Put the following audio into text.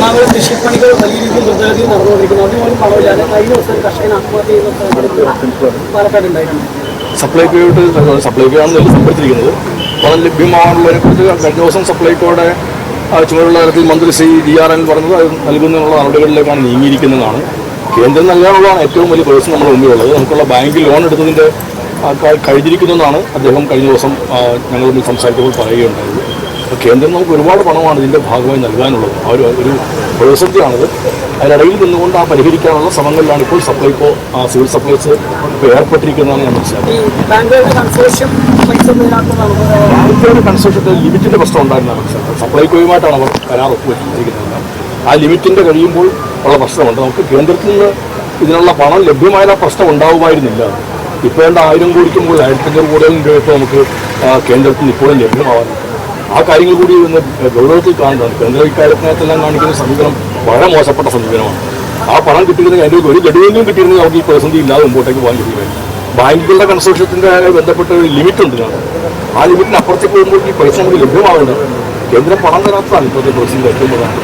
ഒന്നാമത് കൃഷിപ്പണികൾ വലിയ രീതിയിൽ ദ്രുതഗതിയിൽ നടന്നുകൊണ്ടിരിക്കുന്നു. അതിനോട് പണമില്ലാതെ കഴിഞ്ഞ ദിവസം കർഷകൻ ആത്മഹത്യ ചെയ്യുന്ന പാലക്കാട് ഉണ്ടായിരുന്നു. സപ്ലൈകോയിട്ട് സപ്ലൈകോയാണ് നെല്ല് സംഭരിച്ചിരിക്കുന്നത്. പണം ലഭ്യമാകാനുള്ളതിനെ കുറിച്ച് കഴിഞ്ഞ ദിവസം സപ്ലൈകോയുടെ ആ, ചുമതലയുള്ള തലത്തിൽ മന്ത്രി ശ്രീ ഡി ആർ എൻ പറഞ്ഞത് അത് നൽകുന്നതിനുള്ള നടപടികളിലേക്കാണ് നീങ്ങിയിരിക്കുന്നതാണ്. കേന്ദ്രം നൽകാനുള്ളതാണ് ഏറ്റവും വലിയ പ്രശ്നം നമ്മുടെ മുമ്പിലുള്ളത്. നമുക്കുള്ള ബാങ്കിൽ ലോൺ എടുത്തതിന്റെ ആ, ക- കഴിഞ്ഞിരിക്കുന്നതെന്നാണ് അദ്ദേഹം കഴിഞ്ഞ ദിവസം ഞങ്ങൾ തമ്മിൽ പറയുകയുണ്ടായത് കേന്ദ്രം നമുക്ക് ഒരുപാട് പണമാണ് ഇതിന്റെ ഭാഗമായി നൽകാനുള്ളത്. ആ ഒരു ഒരു പ്രതിസന്ധിയാണത്. അതിനിടയിൽ നിന്നുകൊണ്ട് ആ പരിഹരിക്കാനുള്ള ശ്രമങ്ങളിലാണ് ഇപ്പോൾ സപ്ലൈകോ ആ, സിവിൽ സപ്ലൈസ് ഇപ്പോൾ ഏർപ്പെട്ടിരിക്കുന്നതാണ് ഞാൻ മനസ്സിലാക്കുന്നത് ഈ ബാങ്കുകളുടെ കൺസോർഷ്യം പൈസ ഇതിനകത്തുനിന്നാണ് ബാങ്കുകളുടെ കൺസ്ട്രക്ഷന്റെ ലിമിറ്റിന്റെ പ്രശ്നം ഉണ്ടായിരുന്നതാണ് മനസ്സിലാക്കുന്നത് സപ്ലൈകോയുമായിട്ടാണ് അവർ കരാർ ഒപ്പുവെച്ചിരിക്കുന്നത്. ആ ലിമിറ്റിന്റെ കഴിയുമ്പോൾ ഉള്ള പ്രശ്നമുണ്ട്. നമുക്ക് കേന്ദ്രത്തിൽ നിന്ന് ഇതിനുള്ള പണം ലഭ്യമായ പ്രശ്നം ഉണ്ടാവുമായിരുന്നില്ല. ഇപ്പോൾ വേണ്ട ആയിരം കോടിക്കുമ്പോൾ ആയിരത്തഞ്ഞൂറ് കോടികളും രൂപ ഇപ്പോൾ നമുക്ക് കേന്ദ്രത്തിൽ ഇപ്പോഴും ലഭ്യമാവാറുണ്ട് ആ കാര്യങ്ങൾ കൂടി ഒന്ന് ഗൗരവത്തിൽ കാണേണ്ടതാണ് കേന്ദ്ര ഇക്കാര്യത്തിനകത്തെല്ലാം കാണിക്കുന്ന സമീപനം വളരെ മോശപ്പെട്ട സമീപനമാണ്. ആ പണം കിട്ടിയിരുന്നെങ്കിൽ അതിന്റെ ഒരു ഗഡുവെങ്കിലും കിട്ടിയിരുന്നെങ്കിൽ നമുക്ക് ഈ പ്രതിസന്ധി ഇല്ലാതെ മുമ്പോട്ടേക്ക് പോകാൻ കഴിയുമായിരുന്നു ബാങ്കുകളുടെ കൺസ്ട്രക്ഷത്തിന്റെ ബന്ധപ്പെട്ട ഒരു ലിമിറ്റ് ഉണ്ട് ഇതിനകത്ത്. ആ ലിമിറ്റിന് അപ്പുറത്തേക്ക് പോകുമ്പോൾ ഈ പൈസ നമുക്ക് ലഭ്യമാവേണ്ടത് കേന്ദ്രം പണം തരാത്തതാണ് ഇപ്പോഴത്തെ പ്രതിസന്ധി ഏറ്റവും പ്രധാനം